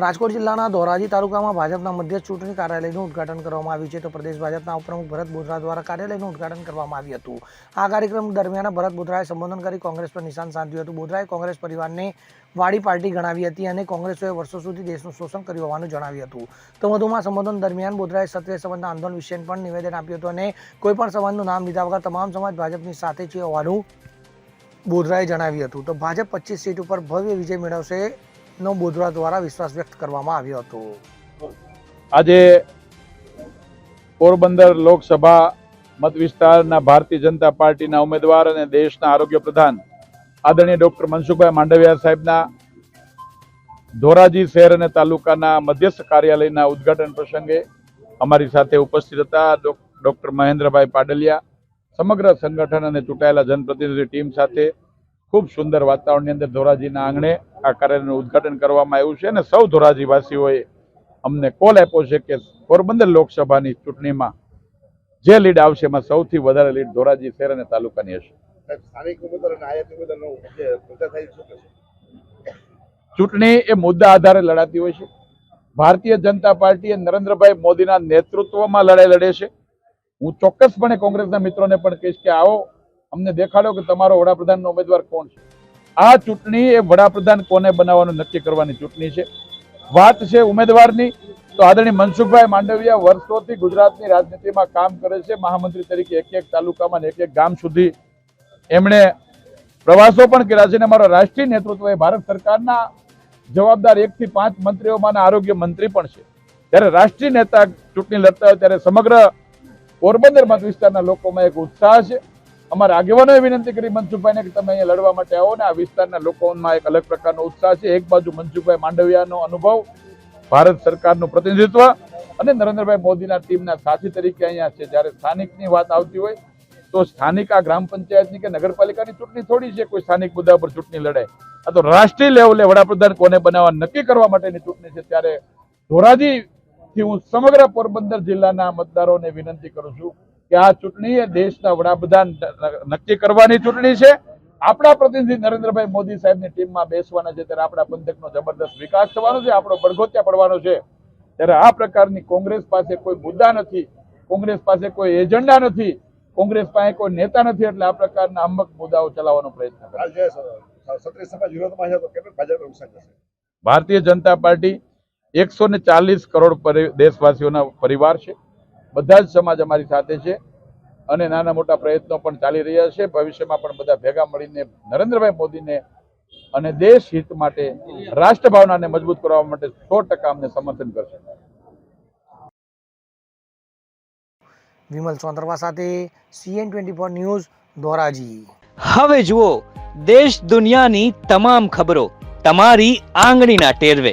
રાજકોટ જિલ્લાના ધોરાજી તાલુકામાં ભાજપના મધ્ય ચૂંટણી કાર્યાલયનું ઉદ્ઘાટન કરવામાં આવ્યું છે તો પ્રદેશ ભાજપના ઉપપ્રમુખ ભરત બોધરા દ્વારા કાર્યાલયનું ઉદ્ઘાટન કરવામાં આવ્યું હતું. આ કાર્યક્રમ દરમિયાન ભરત બોધરાએ સંબોધન કરી કોંગ્રેસ પર નિશાન સાધ્યું હતું. બોધરાએ કોંગ્રેસ પરિવારને વાડી પાર્ટી ગણાવી હતી અને કોંગ્રેસોએ વર્ષો સુધી દેશનું શોષણ કર્યું હોવાનું જણાવ્યું હતું. તો વધુમાં સંબોધન દરમિયાન બોધરાએ ક્ષત્રિય સંબંધના આંદોલન વિશે પણ નિવેદન આપ્યું હતું અને કોઈપણ સમાજનું નામ લીધા વગર તમામ સમાજ ભાજપની સાથે છે હોવાનું બોધરાએ જણાવ્યું હતું. તો ભાજપ પચીસ સીટ ઉપર ભવ્ય વિજય મેળવશે નો બોધરા દ્વારા વિશ્વાસ વ્યક્ત કરવામાં આવ્યો હતો. આજે પોરબંદર લોકસભા મત વિસ્તારના ભારતીય જનતા પાર્ટીના ઉમેદવાર અને દેશના આરોગ્ય પ્રધાન આદરણીય ડોક્ટર મનસુખભાઈ માંડવિયા સાહેબના ધોરાજી શહેર અને તાલુકાના મધ્યસ્થ કાર્યાલયના ઉદ્ઘાટન પ્રસંગે અમારી સાથે ઉપસ્થિત હતા ડૉક્ટર મહેન્દ્રભાઈ પાડલિયા, સમગ્ર સંગઠન અને ચૂંટાયેલા જનપ્રતિનિધિ ટીમ સાથે ખૂબ સુંદર વાતાવરણની અંદર ધોરાજીના આંગણે આ કાર્યનું ઉદઘાટન કરવામાં આવ્યું છે અને સૌ ધોરાજીવાસીઓએ અમને કોલ આપ્યો છે કે પોરબંદર લોકસભાની ચૂંટણીમાં જે લીડ આવશે એમાં સૌથી વધારે લીડ ધોરાજી શહેર અને તાલુકાની હશે? ચૂંટણી એ મુદ્દા આધારે લડાતી હોય છે. ભારતીય જનતા પાર્ટી એ નરેન્દ્રભાઈ મોદીના નેતૃત્વમાં લડાઈ લડે છે. હું ચોક્કસપણે કોંગ્રેસના મિત્રોને પણ કહીશ કે આવો અમને દેખાડો કે તમારો વડાપ્રધાનનો ઉમેદવાર કોણ છે. આ ચૂંટણી એ વડાપ્રધાન કોને બનાવવાનું નક્કી કરવાની ચૂંટણી છે? વાત છે ઉમેદવારની. તો આદરણીય મનસુખભાઈ માંડવિયા વર્ષોથી ગુજરાતની રાજનીતિમાં કામ કરે છે. મહામંત્રી તરીકે એક એક તાલુકામાં એક એક ગામ સુધી એમણે પ્રવાસો પણ કર્યા છે. અને અમારા રાષ્ટ્રીય નેતૃત્વ એ ભારત સરકારના જવાબદાર એકથી પાંચ મંત્રીઓમાંના આરોગ્ય મંત્રી પણ છે. ત્યારે રાષ્ટ્રીય નેતા ચૂંટણી લડતા હોય ત્યારે સમગ્ર પોરબંદર મત વિસ્તારના લોકોમાં એક ઉત્સાહ છે. અમારા આગેવાનોએ વિનંતી કરી મનસુખભાઈને કે તમે અહીંયા લડવા માટે આવો ને આ વિસ્તારના લોકોમાં એક અલગ પ્રકારનો ઉત્સાહ છે. એક બાજુ મનસુખભાઈ માંડવિયાનો અનુભવ, ભારત સરકારનું પ્રતિનિધિત્વ અને નરેન્દ્રભાઈ મોદીના ટીમના સાથી તરીકે અહીંયા છે. જ્યારે સ્થાનિકની વાત આવતી હોય તો સ્થાનિક આ ગ્રામ પંચાયતની કે નગરપાલિકાની ચૂંટણી થોડી છે. કોઈ સ્થાનિક મુદ્દા પર ચૂંટણી લડાય આ તો રાષ્ટ્રીય લેવલે વડાપ્રધાન કોને બનાવવા નક્કી કરવા માટેની ચૂંટણી છે. ત્યારે ધોરાજીથી હું સમગ્ર પોરબંદર જિલ્લાના મતદારોને વિનંતી કરું છું કે આ ચૂંટણી એ દેશના વડાપ્રધાન નક્કી કરવાની ચૂંટણી છે. આપણા પ્રતિનિધિ નરેન્દ્રભાઈ મોદી સાહેબની ટીમમાં બેસવાના છે ત્યારે આપણા પંથકનો જબરદસ્ત વિકાસ થવાનો છે આપણો બળગોત્યા પડવાનો છે. ત્યારે આ પ્રકારની કોંગ્રેસ પાસે કોઈ મુદ્દા નથી કોંગ્રેસ પાસે કોઈ એજન્ડા નથી કોંગ્રેસ પાસે કોઈ નેતા નથી એટલે આ પ્રકારના અમુક મુદ્દાઓ ચલાવવાનો પ્રયત્ન કરે ભારતીય જનતા પાર્ટી એકસો ને ચાલીસ કરોડ દેશવાસીઓના પરિવાર છે. બધા જ સમાજ અમારી સાથે છે અને નાના મોટા પ્રયત્નો પણ ચાલી રહ્યા છે. ભવિષ્યમાં પણ બધા ભેગા મળીને નરેન્દ્રભાઈ મોદીને અને દેશ હિત માટે રાષ્ટ્ર ભાવનાને મજબૂત કરવા માટે સો ટકા અમને સમર્થન કરશે. વિમલ ચોંદરવા સાથે CN twenty four news Dhoraji. હવે જુઓ દેશ દુનિયાની તમામ ખબરો તમારી આંગળીના ટેરવે.